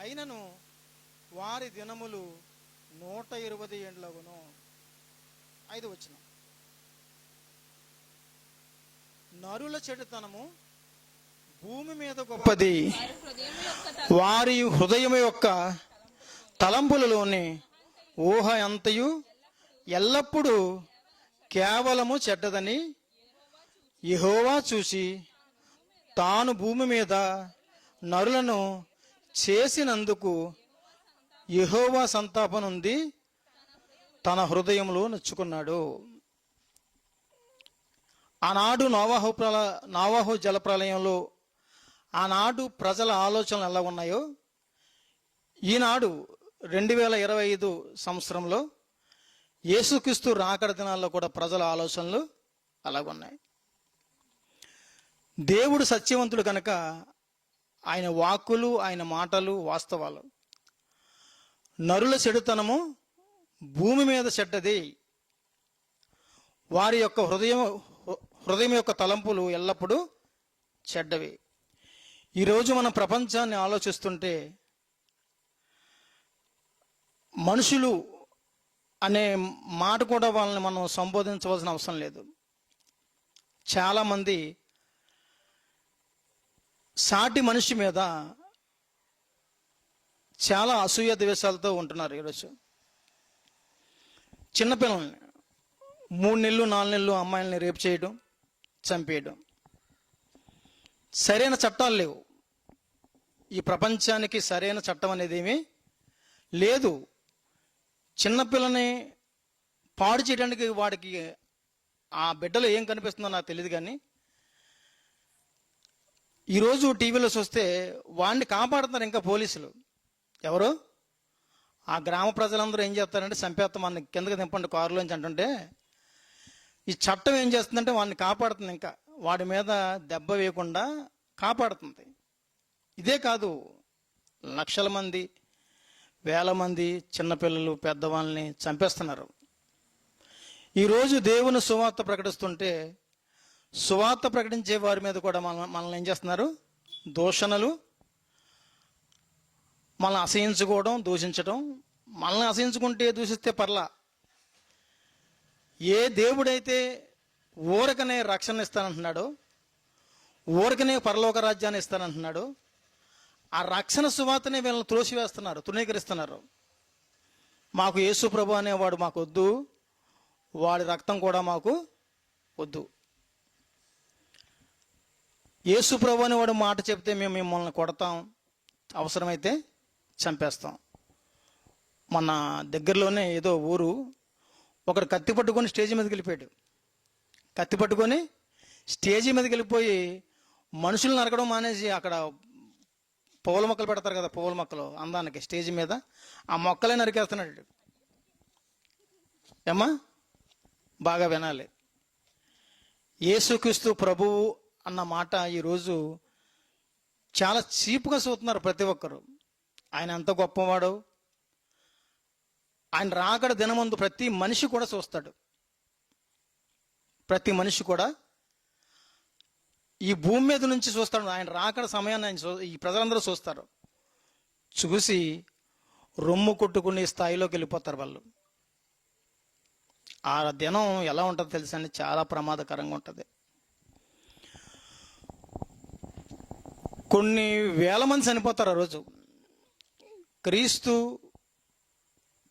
అయినను వారి దినములు నూట ఇరవై ఏండ్లగును ఐదు వచ్చిన. నరుల చెడుతనము భూమి మీద గొప్పది. వారి హృదయం యొక్క తలంపులలోని ఊహ అంతయు ఎల్లప్పుడూ కేవలము చెడ్డదని యహోవా చూసి తాను భూమి మీద నరులను చేసినందుకు యెహోవా సంతాపనుంది తన హృదయంలో నొచ్చుకున్నాడు. ఆనాడు నోవాహు ప్రళ నోవాహు జలప్రలయంలో ఆనాడు ప్రజల ఆలోచనలు ఎలా ఉన్నాయో ఈనాడు రెండు వేల ఇరవై ఐదు సంవత్సరంలో యేసుక్రీస్తు రాకడ దినాల్లో కూడా ప్రజల ఆలోచనలు అలాగున్నాయి దేవుడు సత్యవంతుడు కనుక ఆయన వాక్కులు ఆయన మాటలు వాస్తవాలు. నరుల చెడుతనము భూమి మీద చెడ్డది. వారి యొక్క హృదయం హృదయం యొక్క తలంపులు ఎల్లప్పుడూ చెడ్డవి. ఈరోజు మన ప్రపంచాన్ని ఆలోచిస్తుంటే మనుషులు అనే మాట కూడా వాళ్ళని మనం సంబోధించవలసిన అవసరం లేదు. చాలామంది సాటి మనిషి మీద చాలా అసూయ ద్వేషాలతో ఉంటున్నారు ఈరోజు. చిన్నపిల్లల్ని మూడు నెలలు నాలుగు నెలలు అమ్మాయిల్ని రేపు చేయడం చంపేయడం. సరైన చట్టాలు లేవు. ఈ ప్రపంచానికి సరైన చట్టం అనేది ఏమీ లేదు. చిన్నపిల్లని పాడు చేయడానికి వాడికి ఆ బిడ్డలో ఏం కనిపిస్తుందో నాకు తెలియదు కానీ ఈరోజు టీవీలో చూస్తే వాడిని కాపాడుతున్నారు ఇంకా పోలీసులు. ఎవరు? ఆ గ్రామ ప్రజలందరూ ఏం చేస్తారంటే చంపేస్తాం మన కిందకి దింపండి కారులోంచి అంటుంటే ఈ చట్టం ఏం చేస్తుందంటే వాడిని కాపాడుతుంది ఇంకా. వాడి మీద దెబ్బ వేయకుండా కాపాడుతుంది. ఇదే కాదు లక్షల మంది వేల మంది చిన్నపిల్లలు పెద్దవాళ్ళని చంపేస్తున్నారు. ఈరోజు దేవుని సువార్త ప్రకటిస్తుంటే సువార్త ప్రకటించే వారి మీద కూడా మన మనల్ని ఏం చేస్తున్నారు? దూషణలు మనల్ని అసహించుకోవడం దూషించడం. మనల్ని అసహించుకుంటే దూషిస్తే పర్లా. ఏ దేవుడైతే ఊరకనే రక్షణ ఇస్తానంటున్నాడో ఊరకనే పరలోక రాజ్యాన్ని ఇస్తానంటున్నాడో ఆ రక్షణ సువార్తనే వీళ్ళని త్రోసివేస్తున్నారు తృణీకరిస్తున్నారు. మాకు యేసు ప్రభు అనేవాడు మాకు వద్దు. వాడి రక్తం కూడా మాకు వద్దు. యేసు ప్రభు అనేవాడు మాట చెప్తే మేము మిమ్మల్ని కొడతాం అవసరమైతే చంపేస్తాం. మన దగ్గరలోనే ఏదో ఊరు ఒకడు కత్తి పట్టుకొని స్టేజ్ మీదకి వెళ్ళిపోయాడు. కత్తి పట్టుకొని స్టేజీ మీదకి వెళ్ళిపోయి మనుషులు నరకడం మానేసి అక్కడ పువ్వుల మొక్కలు పెడతారు కదా పువ్వుల మొక్కలు అందానికి స్టేజ్ మీద ఆ మొక్కలే నరికేస్తున్నాడు ఏమ్మా? బాగా వినాలి. యేసుక్రీస్తు ప్రభువు అన్న మాట ఈరోజు చాలా చీపుగా చూస్తున్నారు ప్రతి ఒక్కరు. ఆయన ఎంత గొప్పవాడు ఆయన రాకడ దినమందు ప్రతి మనిషి కూడా చూస్తాడు. ప్రతి మనిషి కూడా ఈ భూమి మీద నుంచి చూస్తాడు. ఆయన రాకడ సమయాన్ని ఆయన ఈ ప్రజలందరూ చూస్తారు. చూసి రొమ్ము కొట్టుకునే స్థాయిలోకి వెళ్ళిపోతారు వాళ్ళు. ఆ దినం ఎలా ఉంటుందో తెలుసా అండి? చాలా ప్రమాదకరంగా ఉంటుంది. కొన్ని వేల మంది చనిపోతారు ఆ రోజు. క్రీస్తు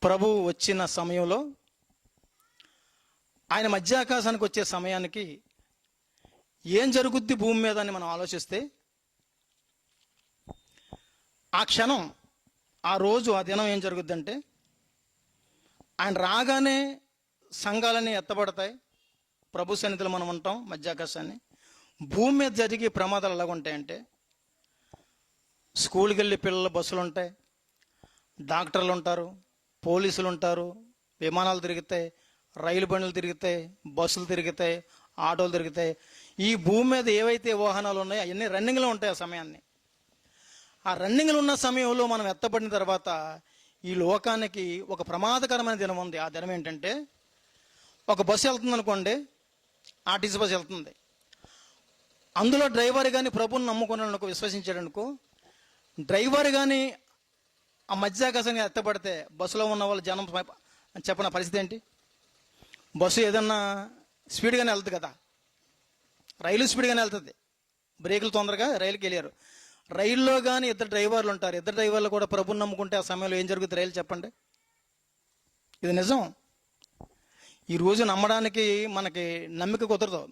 ప్రభు వచ్చిన సమయంలో ఆయన మధ్యాకాశానికి వచ్చే సమయానికి ఏం జరుగుద్ది భూమి మీద అని మనం ఆలోచిస్తే ఆ క్షణం ఆ రోజు ఆ దినం ఏం జరుగుద్దంటే ఆయన రాగానే సంఘాలన్నీ ఎత్తబడతాయి. ప్రభు సన్నిధిలో మనం ఉంటాం మధ్యాకాశాన్ని. భూమి మీద జరిగే ప్రమాదాలు ఎలాగుంటాయంటే స్కూల్కి వెళ్ళే పిల్లల బస్సులు ఉంటాయి డాక్టర్లు ఉంటారు పోలీసులు ఉంటారు విమానాలు తిరుగుతాయి రైలు బండ్లు తిరుగుతాయి బస్సులు తిరుగుతాయి ఆటోలు తిరుగుతాయి ఈ భూమి మీద ఏవైతే వాహనాలు ఉన్నాయో అవన్నీ రన్నింగ్లో ఉంటాయి ఆ సమయాన్ని. ఆ రన్నింగ్లో ఉన్న సమయంలో మనం ఎత్తబడిన తర్వాత ఈ లోకానికి ఒక ప్రమాదకరమైన దినం ఉంది. ఆ దినం ఏంటంటే ఒక బస్సు వెళ్తుంది అనుకోండి ఆర్టీసీ బస్సు వెళ్తుంది. అందులో డ్రైవర్ కానీ ప్రభుని నమ్ముకున్నాడు విశ్వసించాడు అనుకో డ్రైవర్ కానీ ఆ మధ్యాకాశాన్ని ఎత్తపడితే బస్సులో ఉన్న వాళ్ళు జనం చెప్పిన పరిస్థితి ఏంటి? బస్సు ఏదన్నా స్పీడ్గానే వెళ్తుంది కదా. రైలు స్పీడ్గానే వెళ్తుంది. బ్రేకులు తొందరగా రైలుకి వెళ్ళారు. రైల్లో కానీ ఇద్దరు డ్రైవర్లు ఉంటారు. ఇద్దరు డ్రైవర్లు కూడా ప్రభుని నమ్ముకుంటే ఆ సమయంలో ఏం జరుగుతుంది? రైలు చెప్పండి. ఇది నిజం. ఈ రోజు నమ్మడానికి మనకి నమ్మిక కుదరదు.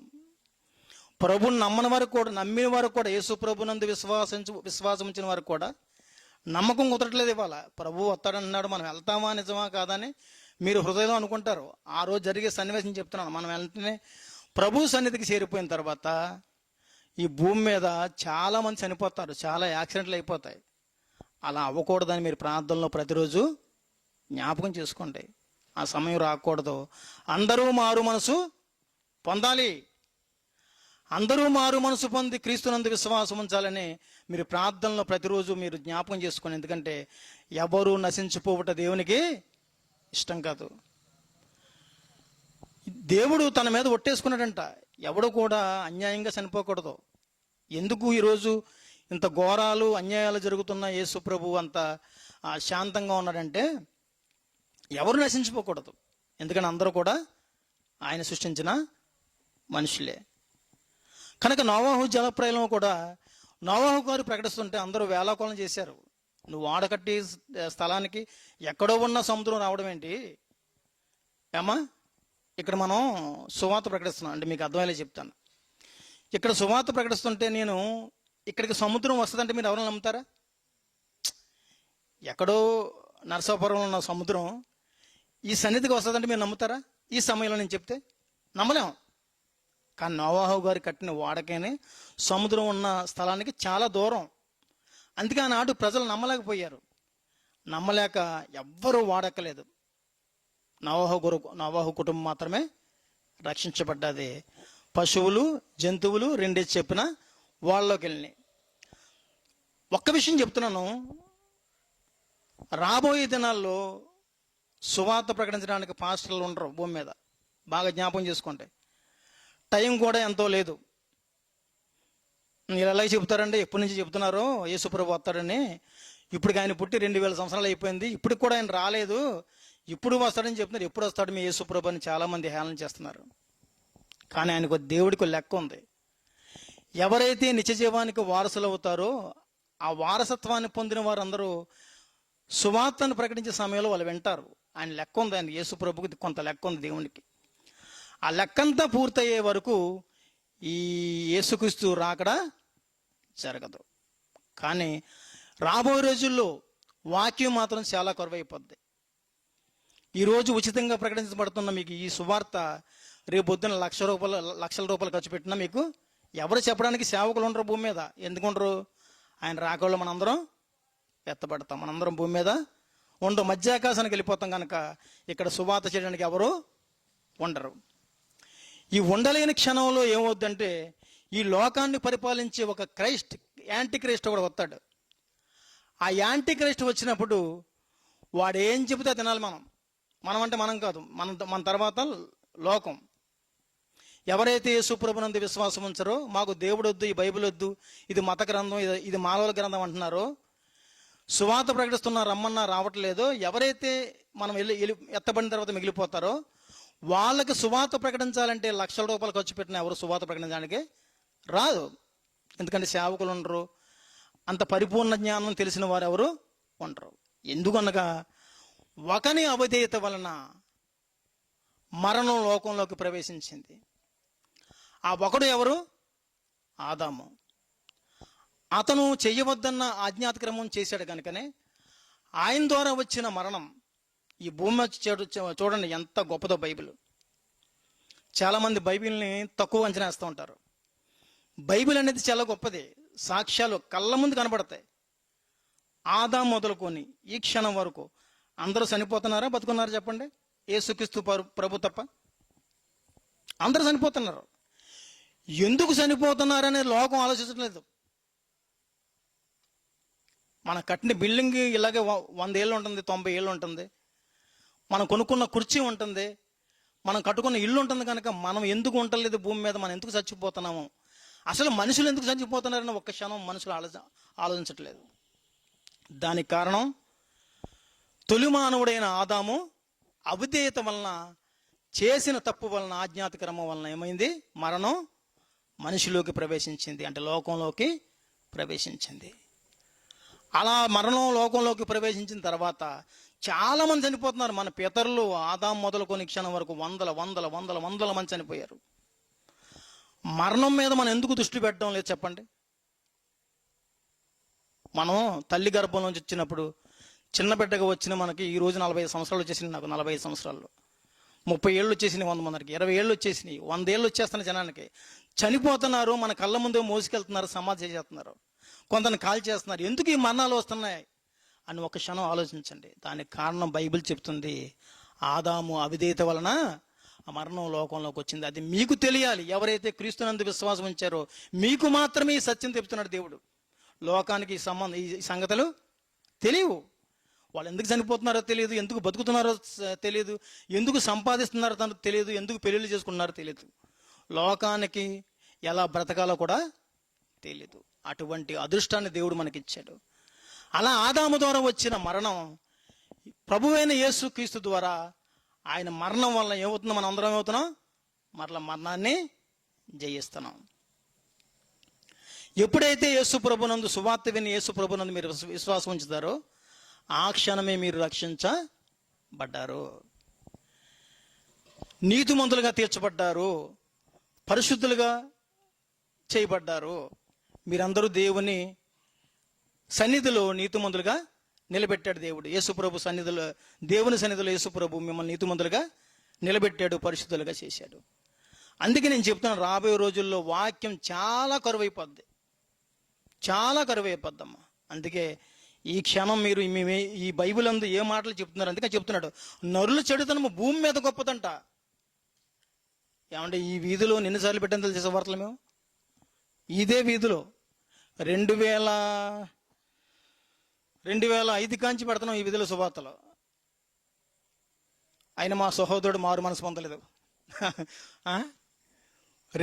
ప్రభుని నమ్మని వారు కూడా నమ్మిన వారు కూడా యేసు ప్రభునందు విశ్వాసించు విశ్వాసం వారు కూడా నమ్మకం కుదరట్లేదు ఇవాళ. ప్రభు వస్తాడన్నాడు మనం వెళ్తామా నిజమా కాదని మీరు హృదయంలో అనుకుంటారు. ఆ రోజు జరిగే సన్నివేశం చెప్తున్నాను. మనం వెంటనే ప్రభు సన్నిధికి చేరిపోయిన తర్వాత ఈ భూమి మీద చాలామంది చనిపోతారు. చాలా యాక్సిడెంట్లు అయిపోతాయి. అలా అవ్వకూడదని మీరు ప్రార్థనలో ప్రతిరోజు జ్ఞాపకం చేసుకోండి. ఆ సమయం రాకూడదు. అందరూ మారు మనసు పొందాలి. అందరూ మారు మనసు పొంది క్రీస్తునందు విశ్వాసం ఉంచాలని మీరు ప్రార్థనలో ప్రతిరోజు మీరు జ్ఞాపకం చేసుకోండి. ఎందుకంటే ఎవరు నశించిపోవట దేవునికి ఇష్టం కాదు. దేవుడు తన మీద ఒట్టేసుకున్నాడంట. ఎవడు కూడా అన్యాయంగా చనిపోకూడదు. ఎందుకు ఈరోజు ఇంత ఘోరాలు అన్యాయాలు జరుగుతున్న యేసు ప్రభు అంత శాంతంగా ఉన్నాడంటే ఎవరు నశించిపోకూడదు. ఎందుకని అందరూ కూడా ఆయన సృష్టించిన మనుషులే. కనుక నోవాహు జలప్రయం కూడా నోవాహు గారు ప్రకటిస్తుంటే అందరూ వేలాకోళం చేశారు. నువ్వు ఆడకట్టి స్థలానికి ఎక్కడో ఉన్న సముద్రం రావడం ఏంటి? ఏమా ఇక్కడ మనం సువాత ప్రకటిస్తున్నాం. అంటే మీకు అర్థమయ్యేలా చెప్తాను. ఇక్కడ సువాత ప్రకటిస్తుంటే నేను ఇక్కడికి సముద్రం వస్తుందంటే మీరు ఎవరైనా నమ్ముతారా? ఎక్కడో నరసాపురంలో ఉన్న సముద్రం ఈ సన్నిధికి వస్తుందంటే మీరు నమ్ముతారా? ఈ సమయంలో నేను చెప్తే నమ్మలేం కానీ నోవాహు గారు కట్టిన వాడకేనే సముద్రం ఉన్న స్థలానికి చాలా దూరం. అందుకే ఆనాడు ప్రజలు నమ్మలేకపోయారు. నమ్మలేక ఎవ్వరూ వాడక్కలేదు. నవాహు గురు నవాహు కుటుంబం మాత్రమే రక్షించబడ్డది. పశువులు జంతువులు రెండే చెప్పిన వాళ్ళలోకి వెళ్ళినాయి. ఒక్క విషయం చెప్తున్నాను. రాబోయే దినాల్లో సువార్త ప్రకటించడానికి పాస్టర్లు ఉండరు భూమి మీద. బాగా జ్ఞాపకం చేసుకుంటే టైం కూడా ఎంతో లేదు. మీరు ఎలా చెప్తారండి ఎప్పటి నుంచి చెప్తున్నారో యేసుప్రభు వస్తాడని. ఇప్పుడు ఆయన పుట్టి రెండు వేల సంవత్సరాలు అయిపోయింది. ఇప్పటికి కూడా ఆయన రాలేదు. ఇప్పుడు వస్తాడని చెప్తున్నారు. ఎప్పుడు వస్తాడు మీ యేసుప్రభు అని చాలామంది హేళన చేస్తున్నారు. కానీ ఆయనకు దేవుడికి ఒక లెక్క ఉంది. ఎవరైతే నిత్య జీవానికి వారసులు అవుతారో ఆ వారసత్వాన్ని పొందిన వారందరూ సువార్తను ప్రకటించే సమయంలో వాళ్ళు వింటారు. ఆయన లెక్క ఉంది. ఆయన యేసుప్రభుకి కొంత లెక్క ఉంది దేవునికి. ఆ లెక్కంతా పూర్తయ్యే వరకు ఈ యేసుక్రీస్తు రాకడ జరగదు. కానీ రాబోయే రోజుల్లో వాక్యం మాత్రం చాలా కొరవైపోద్ది. ఈరోజు ఉచితంగా ప్రకటించబడుతున్న మీకు ఈ సువార్త రేపు పొద్దున లక్ష రూపాయలు లక్షల రూపాయలు ఖర్చు పెట్టినా మీకు ఎవరు చెప్పడానికి సేవకులు ఉండరు భూమి మీద. ఎందుకుండరు ఆయన రాకళ్ళు మనందరం ఎత్తబడతాం. మనందరం భూమి మీద ఉండవు మధ్యాకాశానికి వెళ్ళిపోతాం కనుక ఇక్కడ సువార్త చేయడానికి ఎవరు ఉండరు. ఈ ఉండలేని క్షణంలో ఏమవుద్దంటే ఈ లోకాన్ని పరిపాలించే ఒక క్రైస్ట్ యాంటీ క్రైస్ట్ కూడా వస్తాడు. ఆ యాంటీ క్రైస్ట్ వచ్చినప్పుడు వాడు ఏం చెబితే తినాలి మనం. మనం అంటే మనం కాదు. మన మన తర్వాత లోకం. ఎవరైతే యేసుప్రభునందు విశ్వాసం ఉంచారో మాకు దేవుడు వద్దు ఈ బైబిల్ వద్దు ఇది మత గ్రంథం ఇది ఇది మానవుల గ్రంథం అంటున్నారో సువాత ప్రకటిస్తున్న రమ్మన్నా రావట్లేదో. ఎవరైతే మనం వెళ్ళి వెళ్ళి- ఎత్తబడిన తర్వాత మిగిలిపోతారో వాళ్ళకి సువాత ప్రకటించాలంటే లక్షల రూపాయలు ఖర్చు పెట్టిన ఎవరు సువాత ప్రకటించడానికి రాదు. ఎందుకంటే సేవకులు ఉండరు. అంత పరిపూర్ణ జ్ఞానం తెలిసిన వారు ఎవరు ఉండరు. ఎందుకనగా ఒకని అవధేయత వలన మరణం లోకంలోకి ప్రవేశించింది. ఆ ఒకడు ఎవరు? ఆదాము. అతను చేయవద్దన్న ఆజ్ఞాతక్రమం చేశాడు కనుకనే ఆయన ద్వారా వచ్చిన మరణం ఈ భూమి చెడు చూడండి ఎంత గొప్పదో బైబిల్. చాలామంది బైబిల్ని తక్కువ అంచనా వేస్తూ ఉంటారు. బైబిల్ అనేది చాలా గొప్పది. సాక్ష్యాలు కళ్ళ ముందు కనబడతాయి. ఆదా మొదలుకొని ఈ క్షణం వరకు అందరూ చనిపోతున్నారా? బతుకున్నారా చెప్పండి? ఏసుక్రీస్తు సుఖిస్తూ ప్రభు తప్ప. అందరూ చనిపోతున్నారు. ఎందుకు చనిపోతున్నారనే లోకం ఆలోచించట్లేదు. మన కట్టిన బిల్డింగ్ ఇలాగే వ- వంద ఏళ్ళు ఉంటుంది తొంభై ఏళ్ళు ఉంటుంది. మనం కొనుక్కున్న కుర్చీ ఉంటుంది మనం కట్టుకున్న ఇల్లు ఉంటుంది కనుక మనం ఎందుకు ఉండలేదు భూమి మీద మనం ఎందుకు చచ్చిపోతున్నాము? అసలు మనుషులు ఎందుకు చచ్చిపోతున్నారని ఒక్క క్షణం మనుషులు ఆలోచ ఆలోచించట్లేదు. దానికి కారణం తొలి మానవుడైన ఆదాము అవిధేయత వలన చేసిన తప్పు వలన ఆజ్ఞాతక్రమం వలన ఏమైంది? మరణం మనిషిలోకి ప్రవేశించింది అంటే లోకంలోకి ప్రవేశించింది. అలా మరణం లోకంలోకి ప్రవేశించిన తర్వాత చాలా మంది చనిపోతున్నారు. మన పితరులు ఆదాం మొదలుకొని క్షణం వరకు వందల వందల వందల వందల మంది చనిపోయారు. మరణం మీద మనం ఎందుకు దృష్టి పెట్టడం లేదు చెప్పండి? మనం తల్లి గర్భం నుంచి వచ్చినప్పుడు చిన్న బిడ్డగా వచ్చిన మనకి ఈ రోజు నలభై ఐదు సంవత్సరాలు వచ్చేసింది నాకు నలభై ఐదు సంవత్సరాలు ముప్పై ఏళ్ళు వచ్చేసినాయి వంద మందికి ఇరవై ఏళ్ళు వచ్చేసినాయి వంద ఏళ్ళు వచ్చేస్తున్న జనానికి. చనిపోతున్నారు మన కళ్ళ ముందే మోసుకెళ్తున్నారు సమాధి చేస్తున్నారు కొంతని కాల్ చేస్తున్నారు ఎందుకు ఈ మరణాలు వస్తున్నాయి? అని ఒక క్షణం ఆలోచించండి. దానికి కారణం బైబిల్ చెప్తుంది ఆదాము అవిధేయత వలన మరణం లోకంలోకి వచ్చింది. అది మీకు తెలియాలి. ఎవరైతే క్రీస్తునందు విశ్వాసం ఉంచారో మీకు మాత్రమే ఈ సత్యం చెప్తున్నాడు దేవుడు. లోకానికి ఈ సంబంధం ఈ సంగతులు తెలియవు. వాళ్ళు ఎందుకు చనిపోతున్నారో తెలియదు ఎందుకు బతుకుతున్నారో తెలియదు ఎందుకు సంపాదిస్తున్నారో తనకు తెలియదు ఎందుకు పెళ్ళిళ్ళు చేసుకున్నారో తెలియదు. లోకానికి ఎలా బ్రతకాలో కూడా తెలియదు. అటువంటి అదృష్టాన్ని దేవుడు మనకిచ్చాడు. అలా ఆదాము ద్వారా వచ్చిన మరణం ప్రభువైన యేసు క్రీస్తు ద్వారా ఆయన మరణం వల్ల ఏమవుతుందో మనం అందరం ఏమవుతున్నాం? మరల మరణాన్ని జయిస్తున్నాం. ఎప్పుడైతే యేసు ప్రభునందు సువార్త విని యేసు ప్రభునందు మీరు విశ్వాసం ఉంచుతారో ఆ క్షణమే మీరు రక్షించబడ్డారు. నీతిమంతులుగా తీర్చబడ్డారు. పరిశుద్ధులుగా చేయబడ్డారు. మీరందరూ దేవుని సన్నిధిలో నీతిమంతులుగా నిలబెట్టాడు దేవుడు. యేసుప్రభు సన్నిధిలో దేవుని సన్నిధిలో యేసుప్రభు మిమ్మల్ని నీతిమంతులుగా నిలబెట్టాడు పరిశుద్ధులుగా చేశాడు. అందుకే నేను చెప్తున్నాను రాబోయే రోజుల్లో వాక్యం చాలా కరువైపోద్ది. చాలా కరువైపోద్దమ్మా. అందుకే ఈ క్షణం మీరు మేమే ఈ బైబిల్ అందు ఏ మాటలు చెప్తున్నారు అందుకే చెప్తున్నాడు. నరుల చెడుతనము భూమి మీద గొప్పదంట. ఏమంటే ఈ వీధిలో ఎన్నిసార్లు పెట్టని తెలిసే వార్తలు మేము? ఇదే వీధిలో. రెండు వేల రెండు వేల ఐదు కాంచి పెడుతున్నాం ఈ విధుల శుభార్తలు ఆయన మా సహోదరుడు మారు మనసు పొందలేదు.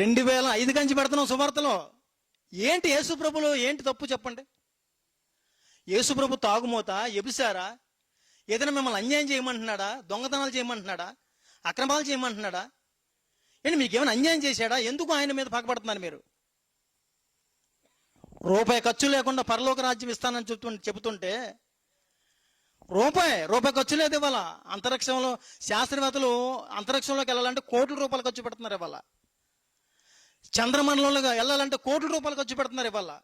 రెండు వేల ఐదు కంచి పెడుతున్నాం సువార్తలో. ఏంటి యేసుప్రభులో ఏంటి తప్పు చెప్పండి? యేసుప్రభు తాగుమోత ఎబిసారా? ఏదైనా మిమ్మల్ని అన్యాయం చేయమంటున్నాడా? దొంగతనాలు చేయమంటున్నాడా? అక్రమాలు చేయమంటున్నాడా? ఏంటి మీకేమైనా అన్యాయం చేశాడా? ఎందుకు ఆయన మీద పగబడుతున్నారు మీరు? రూపాయి ఖర్చు లేకుండా పరలోక రాజ్యం ఇస్తానని చెప్తు చెబుతుంటే రూపాయి రూపాయి ఖర్చు లేదు ఇవాళ. అంతరిక్షంలో శాస్త్రవేత్తలు అంతరిక్షంలోకి వెళ్ళాలంటే కోట్ల రూపాయలు ఖర్చు పెడుతున్నారు ఇవాళ. చంద్రమండలంలోకి వెళ్ళాలంటే కోట్ల రూపాయలు ఖర్చు పెడుతున్నారు ఇవాళ.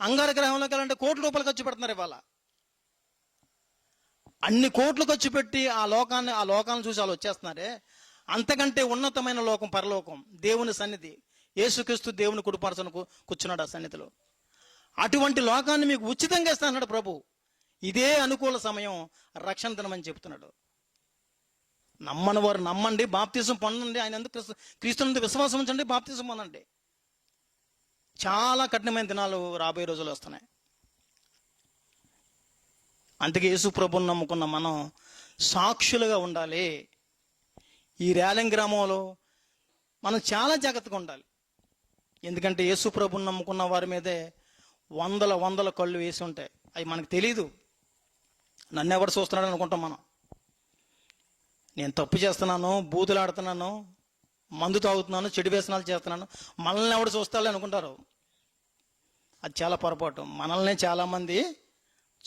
అంగార గ్రహంలోకి వెళ్ళాలంటే కోట్ల రూపాయలు ఖర్చు పెడుతున్నారు ఇవాళ. అన్ని కోట్లు ఖర్చు పెట్టి ఆ లోకాన్ని ఆ లోకాలను చూసి వాళ్ళు వచ్చేస్తున్నారే అంతకంటే ఉన్నతమైన లోకం పరలోకం దేవుని సన్నిధి. యేసుక్రీస్తు దేవుని కుడిపరచను కూర్చున్నాడు ఆ సన్నిధిలో. అటువంటి లోకాన్ని మీకు ఉచితంగా ఇస్తానన్నాడు ప్రభు. ఇదే అనుకూల సమయం రక్షణ దినమని చెప్తున్నాడు. నమ్మని వారు నమ్మండి బాప్తీసం పొందండి ఆయన ఎందుకు క్రీస్తు క్రీస్తునందు విశ్వాసం ఉంచండి బాప్తీసం పొందండి. చాలా కఠినమైన దినాలు రాబోయే రోజులు వస్తున్నాయి. అందుకే యేసు ప్రభుని నమ్ముకున్న మనం సాక్షులుగా ఉండాలి. ఈ రేలం గ్రామంలో మనం చాలా జాగ్రత్తగా ఉండాలి. ఎందుకంటే యేసు ప్రభుని నమ్ముకున్న వారి మీదే వందల వందల కళ్ళు వేసి ఉంటాయి. అవి మనకు తెలీదు. నన్ను ఎవరు చూస్తున్నాడు అనుకుంటాం మనం. నేను తప్పు చేస్తున్నాను బూతులాడుతున్నాను మందు తాగుతున్నాను చెడు వ్యసనాలు చేస్తున్నాను. మనల్ని ఎవడు చూస్తాలే అనుకుంటారు? అది చాలా పొరపాటు. మనల్ని చాలామంది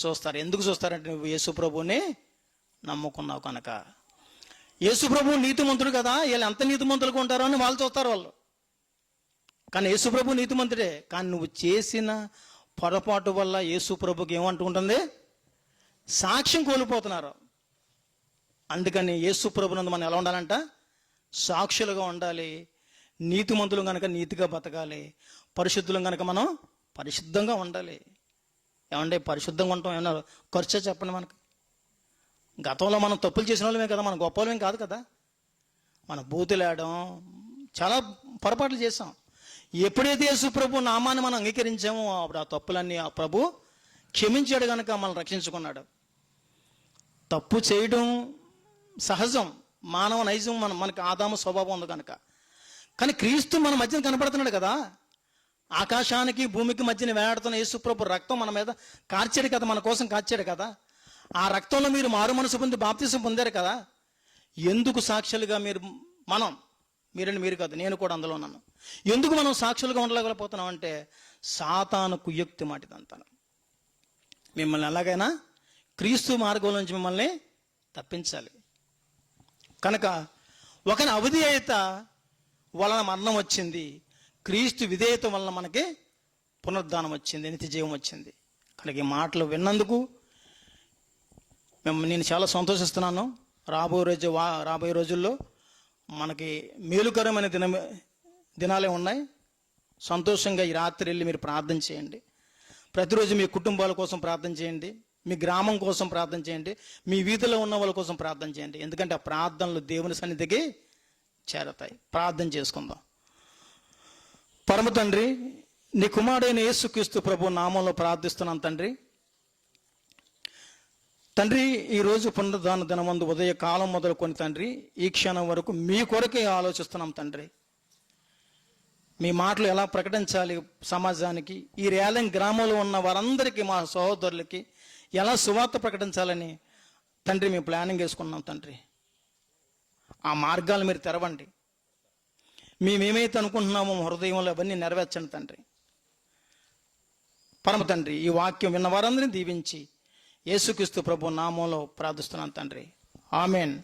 చూస్తారు. ఎందుకు చూస్తారంటే నువ్వు యేసుప్రభుని నమ్ముకున్నావు కనుక. యేసుప్రభు నీతిమంతుడు కదా. వీళ్ళు ఎంత నీతిమంతులుగా ఉంటారో అని వాళ్ళు చూస్తారు వాళ్ళు. కానీ యేసుప్రభు నీతిమంతుడే. కానీ నువ్వు చేసిన పొరపాటు వల్ల యేసుప్రభుకి ఏమంటుంటుంది? సాక్ష్యం కోల్పోతున్నారు. అందుకని యేసుప్రభునందు మనం ఎలా ఉండాలంట? సాక్షులుగా ఉండాలి. నీతిమంతులు కనుక నీతిగా బతకాలి. పరిశుద్ధులం కనుక మనం పరిశుద్ధంగా ఉండాలి. ఏమంటే పరిశుద్ధంగా ఉంటాం ఏమన్నా ఖర్చు చెప్పండి మనకి? గతంలో మనం తప్పులు చేసిన వాళ్ళమే కదా మనం గొప్ప వాళ్ళమేం కాదు కదా. మన బూతులాడడం చాలా పొరపాట్లు చేసాం ఎప్పుడైతే యేసుప్రభు నామాన్ని మనం అంగీకరించామో అప్పుడు ఆ తప్పులన్నీ ఆ ప్రభు క్షమించాడు కనుక మనల్ని రక్షించుకున్నాడు. తప్పు చేయడం సహజం. మానవ నైజం మనం మనకి ఆదాము స్వభావం ఉంది కనుక కానీ క్రీస్తు మన మధ్యన కనపడుతున్నాడు కదా. ఆకాశానికి భూమికి మధ్యన వేలాడుతున్న యేసుప్రభు రక్తం మన మీద కార్చాడు కదా మన కోసం కార్చాడు కదా. ఆ రక్తంలో మీరు మారు మనసు పొంది బాప్తిసం పొందారు కదా. ఎందుకు సాక్షులుగా మీరు మనం మీరని మీరు కాదు నేను కూడా అందులో ఉన్నాను. ఎందుకు మనం సాక్షులుగా ఉండలేకపోతున్నాం అంటే సాతాను కుయుక్తి మాటిదంతాను మిమ్మల్ని ఎలాగైనా క్రీస్తు మార్గం నుంచి మిమ్మల్ని తప్పించాలి. కనుక ఒకని అవిధేయత వలన మరణం వచ్చింది క్రీస్తు విధేయత వలన మనకి పునరుద్ధానం వచ్చింది నిత్య జీవం వచ్చింది. కనుక ఈ మాటలు విన్నందుకు మేము నేను చాలా సంతోషిస్తున్నాను. రాబోయే రోజు వా రాబోయే రోజుల్లో మనకి మేలుకరమైన దిన దినాలే ఉన్నాయి. సంతోషంగా ఈ రాత్రి వెళ్ళి మీరు ప్రార్థన చేయండి. ప్రతిరోజు మీ కుటుంబాల కోసం ప్రార్థన చేయండి. మీ గ్రామం కోసం ప్రార్థన చేయండి. మీ వీధిలో ఉన్న వాళ్ళ కోసం ప్రార్థన చేయండి. ఎందుకంటే ఆ ప్రార్థనలు దేవుని సన్నిధికి చేరతాయి. ప్రార్థన చేసుకుందాం. పరమ తండ్రి నీ కుమారుడైన యేసుక్రీస్తు ప్రభు నామంలో ప్రార్థిస్తున్నాను తండ్రి. తండ్రి ఈరోజు పునరుద్ధాన దినమందు ఉదయ కాలం మొదలుకొని తండ్రి ఈ క్షణం వరకు మీ కొరకే ఆలోచిస్తున్నాం తండ్రి. మీ మాటలు ఎలా ప్రకటించాలి సమాజానికి? ఈ రేలం గ్రామంలో ఉన్న వారందరికీ మా సహోదరులకి ఎలా సువార్త ప్రకటించాలని తండ్రి మేము ప్లానింగ్ వేసుకున్నాం తండ్రి. ఆ మార్గాలు మీరు తెరవండి. మేమేమైతే అనుకుంటున్నామో హృదయంలో అవన్నీ నెరవేర్చండి తండ్రి. పరమ తండ్రి ఈ వాక్యం విన్న వారందరినీ దీవించి యేసుక్రీస్తు ప్రభు నామంలో ప్రార్థిస్తున్నాను తండ్రి. ఆమెన్.